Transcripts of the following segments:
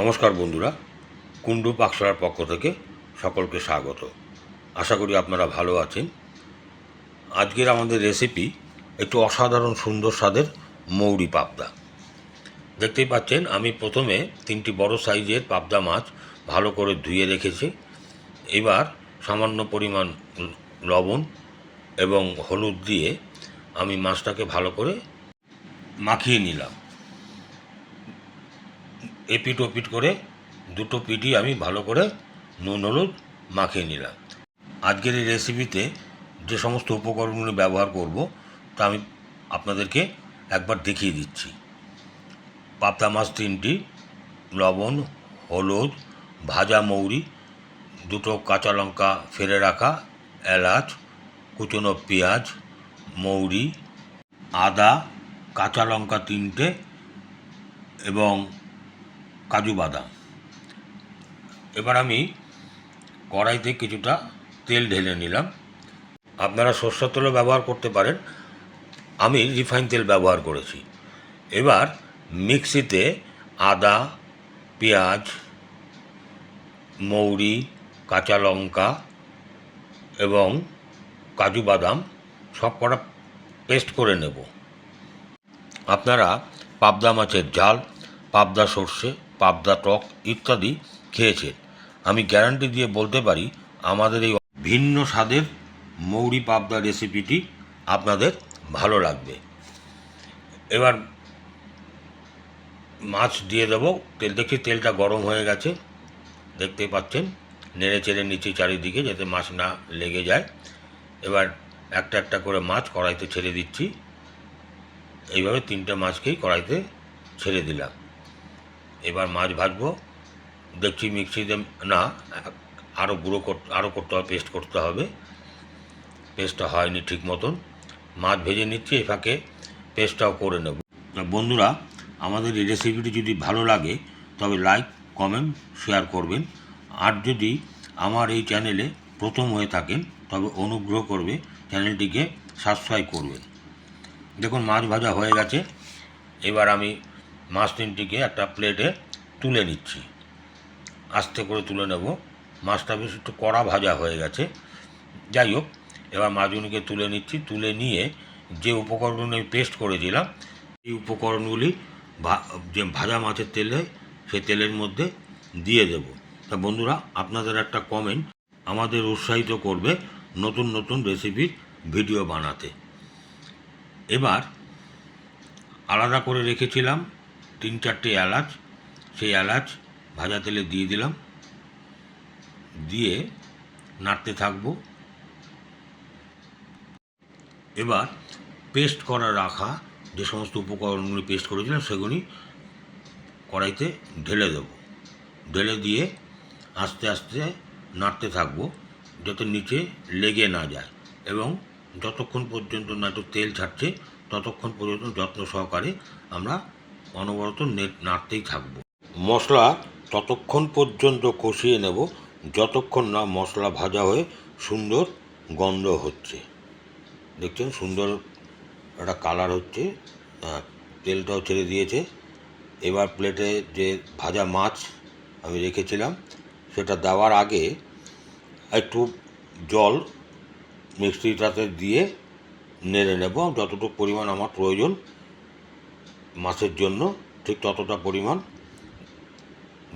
নমস্কার বন্ধুরা, কুণ্ডু পাকশালার পক্ষ থেকে সকলকে স্বাগত। আশা করি আপনারা ভালো আছেন। আজকের আমাদের রেসিপি একটু অসাধারণ সুন্দর স্বাদের মৌরি পাবদা। দেখতেই পাচ্ছেন, আমি প্রথমে তিনটি বড় সাইজের পাবদা মাছ ভালো করে ধুয়ে রেখেছি। এবার সামান্য পরিমাণ লবণ এবং হলুদ দিয়ে আমি মাছটাকে ভালো করে মাখিয়ে নিলাম। এপিট ওপিট করে দুটো পিঠই আমি ভালো করে নুন, হলুদ মাখিয়ে নিলাম। আজকের এই রেসিপিতে যে সমস্ত উপকরণগুলো ব্যবহার করব, তা আমি আপনাদেরকে একবার দেখিয়ে দিচ্ছি। পাবদা মাছ তিনটি, লবণ, হলুদ, ভাজা মৌরি, দুটো কাঁচা লঙ্কা ফেলে রাখা, এলাচ, কুচনো পেঁয়াজ, মৌরি, আদা, কাঁচা লঙ্কা তিনটে এবং কাজু বাদাম। এবার আমি কড়াইতে কিছুটা তেল ঢেলে নিলাম। আপনারা সর্ষের তেলও ব্যবহার করতে পারেন। আমি রিফাইন তেল ব্যবহার করেছি। এবার মিক্সিতে আদা, পেঁয়াজ, মৌরি, কাঁচা লঙ্কা এবং কাজু বাদাম সব কটা পেস্ট করে নেব। আপনারা পাবদা মাছের ঝাল, পাবদা সর্ষে পাবদা টক ইত্যাদি খেয়েছে। আমি গ্যারান্টি দিয়ে বলতে পারি, আমাদের এই ভিন্ন স্বাদের মৌরি পাবদা রেসিপিটি আপনাদের ভালো লাগবে। এবার মাছ দিয়ে দেবো। তেল দেখি তেলটা গরম হয়ে গেছে। দেখতে পাচ্ছেন, নেড়ে চেড়ে নিচে চারিদিকে যাতে মাছ না লেগে যায়। এবার একটা একটা করে মাছ কড়াইতে ছেড়ে দিচ্ছি। এইভাবে তিনটে মাছকেই কড়াইতে ছেড়ে দিলাম। এবার মাছ ভাজবো। দেখছি মিক্সিতে না আরও গুঁড়ো করতে আরও করতে হবে, পেস্ট করতে হবে। পেস্টটা হয়নি ঠিক মতন। মাছ ভেজে নিচ্ছি এই ফাঁকে পেস্টটাও করে নেব। বন্ধুরা, আমাদের এই রেসিপিটি যদি ভালো লাগে, তবে লাইক কমেন্ট শেয়ার করবেন। আর যদি আমার এই চ্যানেলে প্রথম হয়ে থাকেন, তবে অনুগ্রহ করবে চ্যানেলটিকে সাবস্ক্রাইব করবেন। দেখুন, মাছ ভাজা হয়ে গেছে। এবার আমি মাছ তিনটিকে একটা প্লেটে তুলে নিচ্ছি। আস্তে করে তুলে নেব। মাছটা বেশ একটু কড়া ভাজা হয়ে গেছে। যাই হোক, এবার মাছগুলিকে তুলে নিচ্ছি। তুলে নিয়ে যে উপকরণগুলো আমি পেস্ট করেছিলাম, এই উপকরণগুলি ভা- যে ভাজা মাছের তেলে সে তেলের মধ্যে দিয়ে দেব। তা বন্ধুরা, আপনাদের একটা কমেন্ট আমাদের উৎসাহিত করবে নতুন নতুন রেসিপির ভিডিও বানাতে। এবার আলাদা করে রেখেছিলাম তিন চারটে এলাচ, সেই এলাচ ভাজা তেলে দিয়ে দিলাম। দিয়ে নাড়তে থাকব। এবার পেস্ট করা রাখা যে সমস্ত উপকরণগুলি পেস্ট করেছিলাম সেগুলি কড়াইতে ঢেলে দেবো। ঢেলে দিয়ে আস্তে আস্তে নাড়তে থাকব যাতে নিচে লেগে না যায় এবং যতক্ষণ পর্যন্ত না একটু তেল ছাড়ছে ততক্ষণ পর্যন্ত যত্ন সহকারে আমরা অনবরত নেট নাড়তেই থাকব। মশলা ততক্ষণ পর্যন্ত কষিয়ে নেব, যতক্ষণ না মশলা ভাজা হয়ে সুন্দর গন্ধ হচ্ছে। দেখছেন, সুন্দর একটা কালার হচ্ছে তেলটাও ছেড়ে দিয়েছে। এবার প্লেটে যে ভাজা মাছ আমি রেখেছিলাম, সেটা দেওয়ার আগে একটু জল মিক্সিটাতে দিয়ে নেড়ে নেব, যতটুকু পরিমাণ আমার প্রয়োজন মাছের জন্য ঠিক ততটা পরিমাণ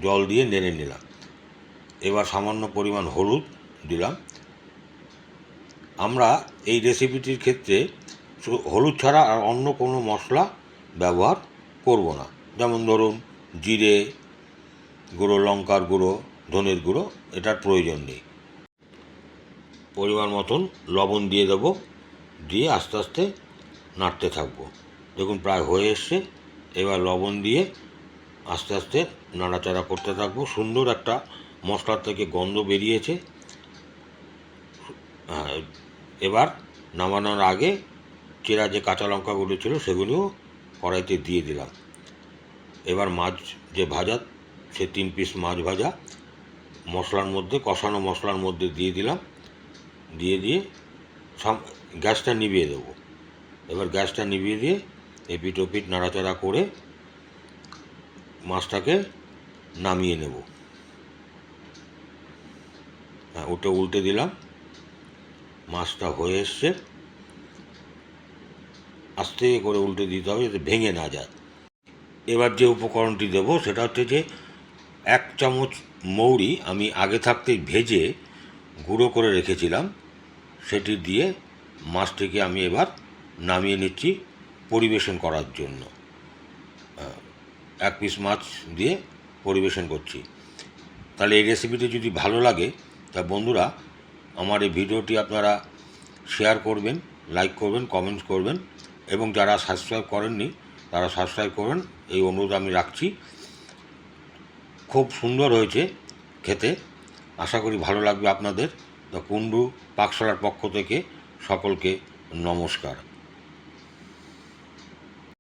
জল দিয়ে নেড়ে নিলাম। এবার সামান্য পরিমাণ হলুদ দিলাম। আমরা এই রেসিপিটির ক্ষেত্রে হলুদ ছাড়া আর অন্য কোনো মশলা ব্যবহার করব না। যেমন ধরুন, জিরে গুঁড়ো, লঙ্কার গুঁড়ো, ধনের গুঁড়ো, এটার প্রয়োজন নেই। পরিমাণ মতন লবণ দিয়ে দেবো, দিয়ে আস্তে আস্তে নাড়তে থাকব। দেখুন প্রায় হয়ে এসছে। এবার লবণ দিয়ে আস্তে আস্তে নাড়াচাড়া করতে থাকব। সুন্দর একটা মশলার থেকে গন্ধ বেরিয়েছে। হ্যাঁ, এবার নামানোর আগে চেরা যে কাঁচা লঙ্কাগুলো ছিল সেগুলিও কড়াইতে দিয়ে দিলাম। এবার মাছ যে ভাজা সে তিন পিস মাছ ভাজা মশলার মধ্যে কষানো মশলার মধ্যে দিয়ে দিলাম। দিয়ে দিয়ে গ্যাসটা নিভিয়ে দেবো। এবার গ্যাসটা নিভিয়ে দিয়ে এপিট ওপিট নাড়াচাড়া করে মাছটাকে নামিয়ে নেব। হ্যাঁ ওটা উল্টে দিলাম। মাছটা হয়ে এসছে। আস্তে করে উল্টে দিতে হবে যাতে ভেঙে না যায়। এবার যে উপকরণটি দেব সেটা হচ্ছে যে এক চামচ মৌরি আমি আগে থাকতেই ভেজে গুঁড়ো করে রেখেছিলাম। সেটি দিয়ে মাছটিকে আমি এবার নামিয়ে নিচ্ছি। পরিবেশন করার জন্য। এক পিস মাছ দিয়ে পরিবেশন করছি। তাহলে এই রেসিপিটি যদি ভালো লাগে, তা বন্ধুরা আমার এই ভিডিওটি আপনারা শেয়ার করবেন লাইক করবেন কমেন্টস করবেন এবং যারা সাবস্ক্রাইব করেননি, তারা সাবস্ক্রাইব করবেন এই অনুরোধ আমি রাখছি। খুব সুন্দর হয়েছে খেতে। আশা করি ভালো লাগবে আপনাদের। দ্য কুন্ডু পাকশালার পক্ষ থেকে সকলকে নমস্কার।